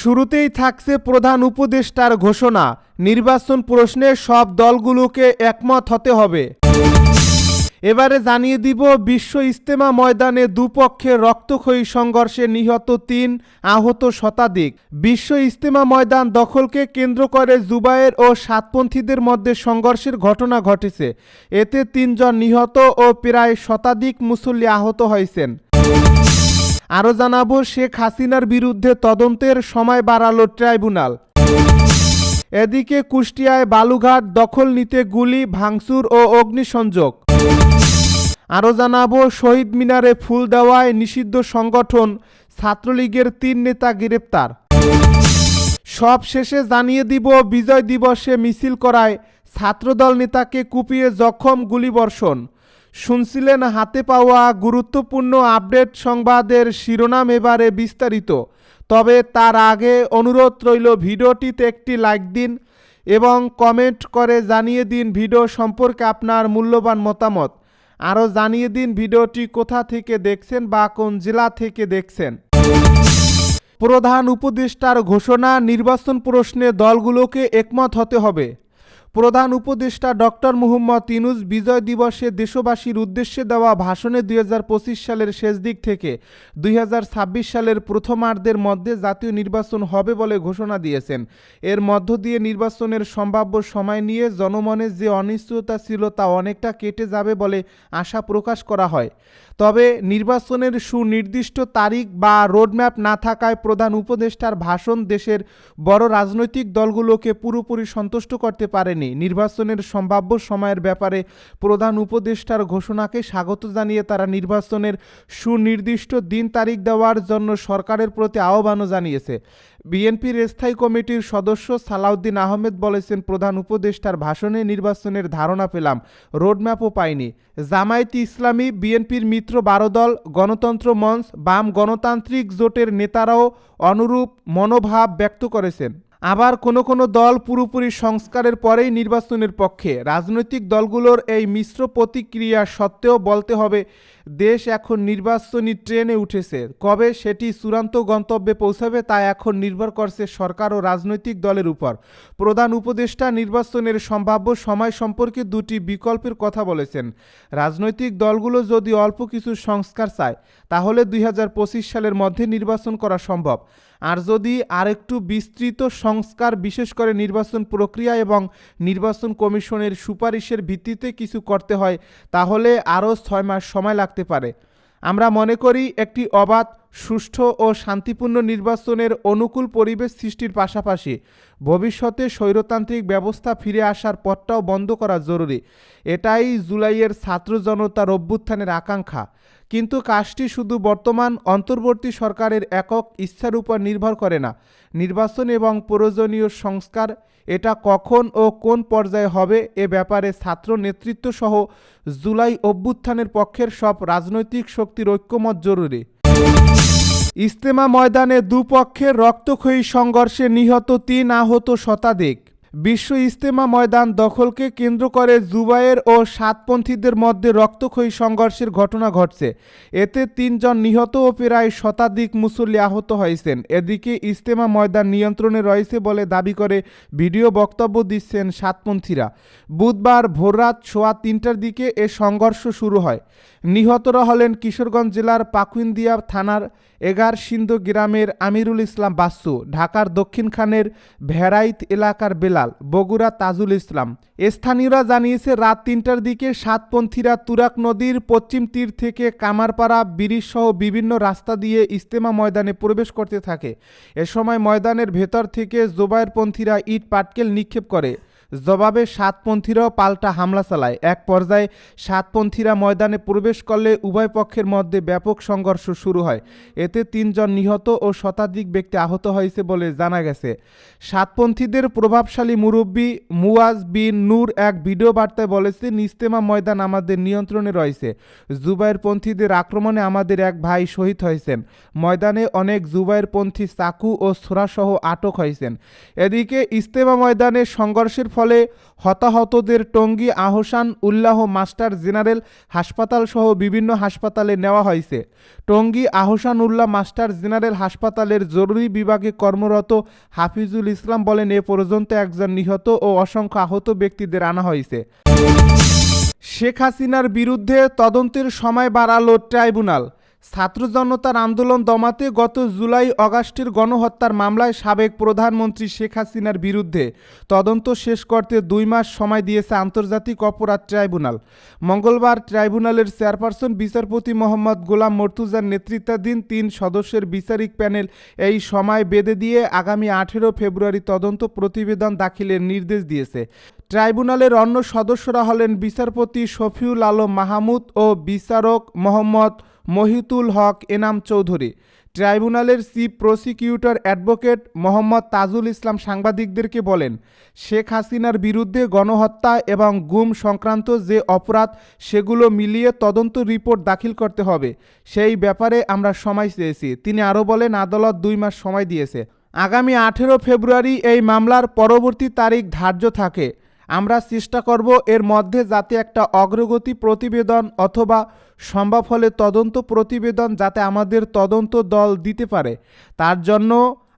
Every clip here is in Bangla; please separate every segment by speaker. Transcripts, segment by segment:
Speaker 1: শুরুতেই থাকছে প্রধান উপদেষ্টার ঘোষণা। নির্বাচন প্রশ্নে সব দলগুলোকে একমত হতে হবে। এবারে জানিয়ে দিব, বিশ্ব ইস্তেমা ময়দানে দুপক্ষের রক্তক্ষয়ী সংঘর্ষে নিহত তিন আহত শতাধিক। বিশ্ব ইস্তেমা ময়দান দখলকে কেন্দ্র করে জুবায়ের ও সাতপন্থীদের মধ্যে সংঘর্ষের ঘটনা ঘটেছে। এতে তিনজন নিহত ও প্রায় শতাধিক মুসল্লি আহত হয়েছেন। আরও জানাব, শেখ হাসিনার বিরুদ্ধে তদন্তের সময় বাড়ালো ট্রাইব্যুনাল। এদিকে কুষ্টিয়ায় বালুঘাট দখল নিতে গুলি, ভাঙচুর ও অগ্নিসংযোগ। আরও জানাব, শহীদ মিনারে ফুল দেওয়ায় নিষিদ্ধ সংগঠন, ছাত্রলীগের তিন নেতা গ্রেপ্তার। সব শেষে জানিয়ে দিব, বিজয় দিবসে মিছিল করায় ছাত্রদল নেতাকে কুপিয়ে জখম, গুলিবর্ষণ। শুনছিলেন হাতে পাওয়া গুরুত্বপূর্ণ আপডেট সংবাদের শিরোনাম এবারে বিস্তারিত। তবে তার আগে অনুরোধ রইল ভিডিওটিতে একটি লাইক দিন এবং কমেন্ট করে জানিয়ে দিন ভিডিও সম্পর্কে আপনার মূল্যবান মতামত। আরও জানিয়ে দিন ভিডিওটি কোথা থেকে দেখছেন বা কোন জেলা থেকে দেখছেন। প্রধান উপদেষ্টার ঘোষণা, নির্বাচন প্রশ্নে দলগুলোকে একমত হতে হবে। প্রধান উপদেষ্টা ডক্টর মুহম্মদ ইনুস বিজয় দিবসে দেশবাসীর উদ্দেশ্যে দেওয়া ভাষণে দুই হাজার পঁচিশ সালের শেষ দিক থেকে দুই হাজার ছাব্বিশ সালের প্রথমার্ধের মধ্যে জাতীয় নির্বাচন হবে বলে ঘোষণা দিয়েছেন। এর মধ্য দিয়ে নির্বাচনের সম্ভাব্য সময় নিয়ে জনমনে যে অনিশ্চয়তা ছিল তা অনেকটা কেটে যাবে বলে আশা প্রকাশ করা হয়। তবে নির্বাচনের সুনির্দিষ্ট তারিখ বা রোডম্যাপ না থাকায় প্রধান উপদেষ্টার ভাষণ দেশের বড় রাজনৈতিক দলগুলোকে পুরোপুরি সন্তুষ্ট করতে পারেনি। নির্বাচনের সম্ভাব্য সময়ের ব্যাপারে প্রধান উপদেষ্টার ঘোষণাকে স্বাগত জানিয়ে তারা নির্বাচনের সুনির্দিষ্ট দিন তারিখ দেওয়ার জন্য সরকারের প্রতি আহ্বানও জানিয়েছে। বিএনপির স্থায়ী কমিটির সদস্য সালাউদ্দিন আহমেদ বলেছেন, প্রধান উপদেষ্টার ভাষণে নির্বাচনের ধারণা পেলাম, রোডম্যাপও পাইনি। জামায়াতি ইসলামী, বিএনপির মিত্র বারো দল, গণতন্ত্র মঞ্চ, বাম গণতান্ত্রিক জোটের নেতারাও অনুরূপ মনোভাব ব্যক্ত করেছেন। আবার কোনো কোনো দল পুরোপুরি সংস্কারের পরেই নির্বাচনের পক্ষে। রাজনৈতিক দলগুলোর এই মিশ্র প্রতিক্রিয়া সত্ত্বেও বলতে হবে, দেশ এখন নির্বাচনী ট্রেনে উঠেছে। কবে সেটি চূড়ান্ত গন্তব্যে পৌঁছাবে তা এখন নির্ভর করছে সরকার ও রাজনৈতিক দলের উপর। প্রধান উপদেষ্টা নির্বাচনের সম্ভাব্য সময় সম্পর্কে দুটি বিকল্পের কথা বলেছেন। রাজনৈতিক দলগুলো যদি অল্প কিছু সংস্কার চায় তাহলে দুই হাজার পঁচিশ সালের মধ্যে নির্বাচন করা সম্ভব। আর যদি আরেকটু বিস্তৃত সংস্কার, বিশেষ করে নির্বাচন প্রক্রিয়া এবং নির্বাচন কমিশনের সুপারিশের ভিত্তিতে কিছু করতে হয়, তাহলে আরও ছয় মাস সময় লাগতে পারে। আমরা মনে করি একটি অবাধ, সুষ্ঠু ও শান্তিপূর্ণ নির্বাচনের অনুকূল পরিবেশ সৃষ্টির পাশাপাশি ভবিষ্যতে স্বৈরতান্ত্রিক ব্যবস্থা ফিরে আসার পথটাও বন্ধ করা জরুরি। এটাই জুলাইয়ের ছাত্র জনতার অভ্যুত্থানের আকাঙ্ক্ষা। কিন্তু কাজটি শুধু বর্তমান অন্তর্বর্তী সরকারের একক ইচ্ছার উপর নির্ভর করে না। নির্বাচন এবং প্রয়োজনীয় সংস্কার, এটা কখন ও কোন পর্যায়ে হবে এ ব্যাপারে ছাত্র নেতৃত্ব সহ জুলাই অভ্যুত্থানের পক্ষের সব রাজনৈতিক শক্তির ঐক্যমত জরুরি। ইস্তেমা ময়দানে দুপক্ষের রক্তক্ষয়ী সংঘর্ষে নিহত তিন আহত শতাধিক। বিশ্ব ইস্তেমা ময়দান দখলকে কেন্দ্র করে জুবায়ের ও সাতপন্থীদের মধ্যে রক্তক্ষয়ী সংঘর্ষের ঘটনা ঘটছে। এতে তিনজন নিহত ও প্রায় শতাধিক মুসল্লি আহত হয়েছেন। এদিকে ইস্তেমা ময়দান নিয়ন্ত্রণে রয়েছে বলে দাবি করে ভিডিও বক্তব্য দিচ্ছেন সাতপন্থীরা। বুধবার ভোররাত সোয়া তিনটার দিকে এ সংঘর্ষ শুরু হয়। নিহতরা হলেন কিশোরগঞ্জ জেলার পাকুইন্দিয়া থানার এগার সিন্ধু গ্রামের আমিরুল ইসলাম বাসু, ঢাকার দক্ষিণখানের ভেরাইত এলাকার বেলাল, বগুড়া তাজুল ইসলাম। স্থানীয়রা জানিয়েছে, রাত তিনটার দিকে সাতপন্থীরা তুরাক নদীর পশ্চিম তীর থেকে কামারপাড়া ব্রিজ সহ বিভিন্ন রাস্তা দিয়ে ইস্তেমা ময়দানে প্রবেশ করতে থাকে। এ সময় ময়দানের ভেতর থেকে জোবায়েরপন্থীরা ইট পাটকেল নিক্ষেপ করে। জবাবে সাতপন্থীরাও পাল্টা হামলা চালায়। এক পর্যায়ে সাতপন্থীরা ময়দানে প্রবেশ করলে উভয় পক্ষের মধ্যে ব্যাপক সংঘর্ষ শুরু হয়। এতে তিনজন নিহত ও শতাধিক ব্যক্তি আহত হয়েছে বলে জানা গেছে। সাতপন্থীদের প্রভাবশালী মুরব্বী মুয়াজ বিন নূর এক ভিডিও বার্তায় বলেছেন ইস্তেমা ময়দান আমাদের নিয়ন্ত্রণে রয়েছে। জুবাইরপন্থীদের আক্রমণে আমাদের এক ভাই শহীদ হয়েছেন। ময়দানে অনেক জুবাইরপন্থী চাকু ও ছোড়াসহ আটক হয়েছেন। এদিকে ইস্তেমা ময়দানে সংঘর্ষের ফলে হতাহতদের টঙ্গী আহসান উল্লাহ মাস্টার জেনারেল হাসপাতাল সহ বিভিন্ন হাসপাতালে নেওয়া হয়েছে। টঙ্গী আহসান উল্লাহ মাস্টার জেনারেল হাসপাতালের জরুরি বিভাগে কর্মরত হাফিজুল ইসলাম বলেন, এ পর্যন্ত একজন নিহত ও অসংখ্য আহত ব্যক্তিদের আনা হয়েছে। শেখ হাসিনার বিরুদ্ধে তদন্তের সময় বাড়ালো ট্রাইব্যুনাল। ছাত্র জনতার আন্দোলন দমাতে গত জুলাই অগাস্টের গণহত্যার মামলায় সাবেক প্রধানমন্ত্রী শেখ হাসিনার বিরুদ্ধে তদন্ত শেষ করতে দুই মাস সময় দিয়েছে আন্তর্জাতিক অপরাধ ট্রাইব্যুনাল। মঙ্গলবার ট্রাইব্যুনালের চেয়ারপারসন বিচারপতি মোহাম্মদ গোলাম মর্তুজার নেতৃত্বাধীন তিন সদস্যের বিচারিক প্যানেল এই সময় বেঁধে দিয়ে আগামী আঠেরো ফেব্রুয়ারি তদন্ত প্রতিবেদন দাখিলের নির্দেশ দিয়েছে। ট্রাইব্যুনালের অন্য সদস্যরা হলেন বিচারপতি শফিউল আলম মাহমুদ ও বিচারক মোহাম্মদ মহিতুল হক এনাম চৌধুরী। ট্রাইব্যুনালের chief prosecutor advocate Mohammad Tajul Islam সাংবাদিকদেরকে বলেন, শেখ হাসিনার বিরুদ্ধে গণহত্যা এবং গুম সংক্রান্ত যে অপরাধ, সেগুলো মিলিয়ে তদন্ত রিপোর্ট দাখিল করতে হবে। সেই ব্যাপারে আমরা সময় চেয়েছি। তিনি আরও বলেন, আদালত দুই মাস সময় দিয়েছে। আগামী আঠেরো ফেব্রুয়ারি এই মামলার পরবর্তী তারিখ ধার্য থাকে। আমরা চেষ্টা করব এর মধ্যে যাতে একটা অগ্রগতি প্রতিবেদন অথবা সম্ভব হলে তদন্ত প্রতিবেদন যাতে আমাদের তদন্ত দল দিতে পারে। তার জন্য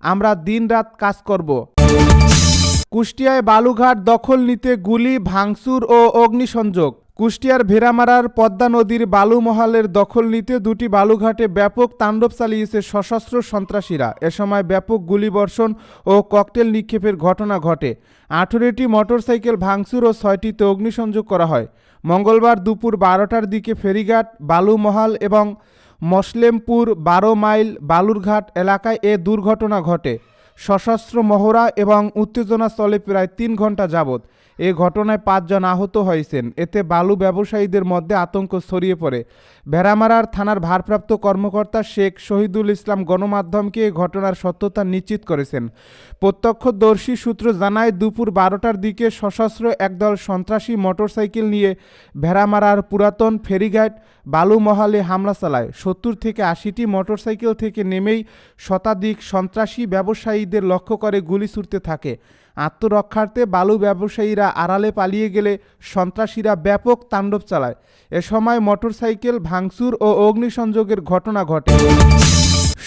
Speaker 1: আমরা দিনরাত কাজ করব। কুষ্টিয়ায় বালুঘাট দখল নিতে গুলি, ভাঙচুর ও অগ্নিসংযোগ। কুষ্টিয়ার ভেড়ামারার পদ্মা নদীর বালুমহালের দখল নিতে দুটি বালুঘাটে ব্যাপক তাণ্ডব চালিয়েছে সশস্ত্র সন্ত্রাসীরা। এ সময় ব্যাপক গুলিবর্ষণ ও ককটেল নিক্ষেপের ঘটনা ঘটে। আঠেরোটি মোটরসাইকেল, ভাঙচুর ও ছয়টিতে অগ্নিসংযোগ করা হয়। মঙ্গলবার দুপুর বারোটার দিকে ফেরিঘাট বালুমহাল এবং মসলেমপুর বারো মাইল বালুরঘাট এলাকায় এ দুর্ঘটনা ঘটে। সশস্ত্র মহড়া এবং উত্তেজনা প্রায় তিন ঘণ্টা যাবৎ এ ঘটনায় পাঁচজন আহত হয়েছেন। এতে বালু ব্যবসায়ীদের মধ্যে আতঙ্ক ছড়িয়ে পড়ে। ভেড়ামারার থানার ভারপ্রাপ্ত কর্মকর্তা শেখ শহীদুল ইসলাম গণমাধ্যমকে এ ঘটনার সত্যতা নিশ্চিত করেছেন। প্রত্যক্ষদর্শী সূত্র জানায়, দুপুর বারোটার দিকে সশস্ত্র একদল সন্ত্রাসী মোটরসাইকেল নিয়ে ভেড়ামারার পুরাতন ফেরিঘাট বালুমহালে হামলা চালায়। সত্তর থেকে আশিটি মোটরসাইকেল থেকে নেমেই শতাধিক সন্ত্রাসী ব্যবসায়ীদের লক্ষ্য করে গুলি ছুটতে থাকে। আত্মরক্ষার্থে বালু ব্যবসায়ীরা আড়ালে পালিয়ে গেলে সন্ত্রাসীরা ব্যাপক তাণ্ডব চালায়। এ সময় মোটরসাইকেল ভাঙচুর ও অগ্নিসংযোগের ঘটনা ঘটে।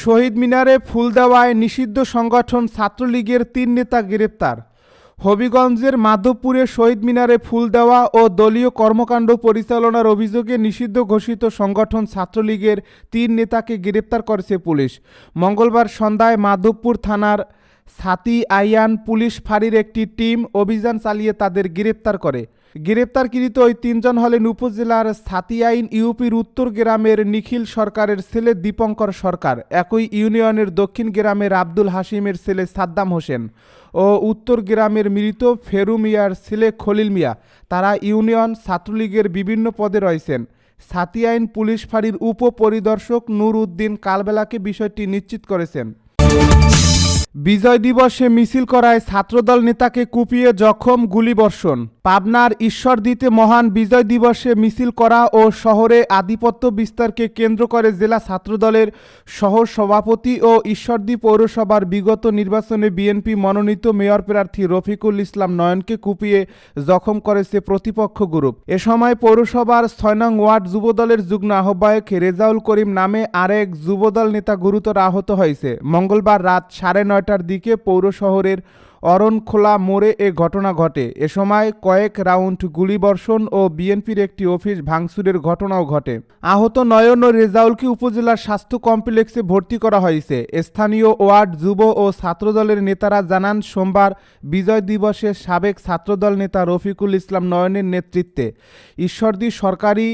Speaker 1: শহীদ মিনারে ফুল দেওয়ায় নিষিদ্ধ সংগঠন ছাত্রলীগের তিন নেতা গ্রেপ্তার। হবিগঞ্জের মাধবপুরে শহীদ মিনারে ফুল দেওয়া ও দলীয় কর্মকাণ্ড পরিচালনার অভিযোগে নিষিদ্ধ ঘোষিত সংগঠন ছাত্রলীগের তিন নেতাকে গ্রেপ্তার করেছে পুলিশ। মঙ্গলবার সন্ধ্যায় মাধবপুর থানার সাতি আইয়ান পুলিশ ফাঁড়ির একটি টিম অভিযান চালিয়ে তাদের গ্রেপ্তার করে। গ্রেপ্তারকৃত ওই তিনজন হলেন উপজেলার সাতিয়াইন ইউপির উত্তর গ্রামের নিখিল সরকারের ছেলে দীপঙ্কর সরকার, একই ইউনিয়নের দক্ষিণ গ্রামের আব্দুল হাসিমের ছেলে সাদ্দাম হোসেন ও উত্তর গ্রামের মৃত ফেরু মিয়ার ছেলে খলিল মিয়া। তারা ইউনিয়ন, ছাত্রলীগের বিভিন্ন পদে রয়েছেন। সাতিয়াইন পুলিশ ফাঁড়ির উপপরিদর্শক নূর উদ্দিন কালবেলাকে বিষয়টি নিশ্চিত করেছেন। বিজয় দিবসে মিছিল করায় ছাত্রদল নেতাকে কুপিয়ে জখম গুলিবর্ষণ। পাবনার ঈশ্বরদীতে মহান বিজয় দিবসে মিছিল করা ও শহরে আধিপত্য বিস্তারকে কেন্দ্র করে জেলা ছাত্রদলের সহ সভাপতি ও ঈশ্বরদী পৌরসভার বিগত নির্বাচনে বিএনপি মনোনীত মেয়র প্রার্থী রফিকুল ইসলাম নয়নকে কুপিয়ে জখম করেছে প্রতিপক্ষ গ্রুপ। এ সময় পৌরসভার ছয় নং ওয়ার্ড যুবদলের যুগ্ম আহ্বায়ক রেজাউল করিম নামে আরেক যুবদল নেতা গুরুতর আহত হয়েছে। মঙ্গলবার রাত সাড়ে নয়টার দিকে পৌর শহরের অরণখোলা মোড়ে এ ঘটনা ঘটে। এ সময় কয়েক রাউন্ড গুলিবর্ষণ ও বিএনপির একটি অফিস ভাঙচুরের ঘটনাও ঘটে। আহত নয়ন ও রেজাউলকে উপজেলার স্বাস্থ্য কমপ্লেক্সে ভর্তি করা হয়েছে। স্থানীয় ওয়ার্ড যুব ও ছাত্রদলের নেতারা জানান, সোমবার বিজয় দিবসে সাবেক ছাত্রদল নেতা রফিকুল ইসলাম নয়নের নেতৃত্বে ঈশ্বরদী সরকারি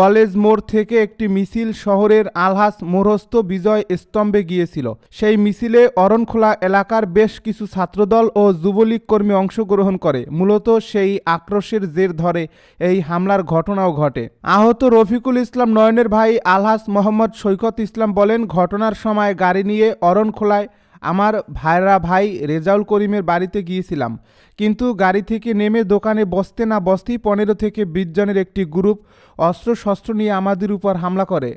Speaker 1: কলেজ মোড় থেকে একটি মিছিল শহরের আলহাস মোরস্ত বিজয় স্তম্ভে গিয়েছিল। সেই মিছিলে অরণখোলা এলাকার বেশ কিছু ছাত্রদল ও যুবলীগ কর্মী অংশগ্রহণ করে। মূলত সেই আক্রোশের জের ধরে এই হামলার ঘটনাও ঘটে। আহত রফিকুল ইসলাম নয়নের ভাই আলহাস মোহাম্মদ সৈকত ইসলাম বলেন, ঘটনার সময় গাড়ি নিয়ে অরণখোলায় আমার ভাইরা ভাই রেজাউল করিমের বাড়িতে গিয়েছিলাম। কিন্তু গাড়ি থেকে নেমে দোকানে বসতে না বসতেই পনেরো থেকে বিশ জনের একটি গ্রুপ অস্ত্রশস্ত্র নিয়ে আমাদের উপর হামলা করে।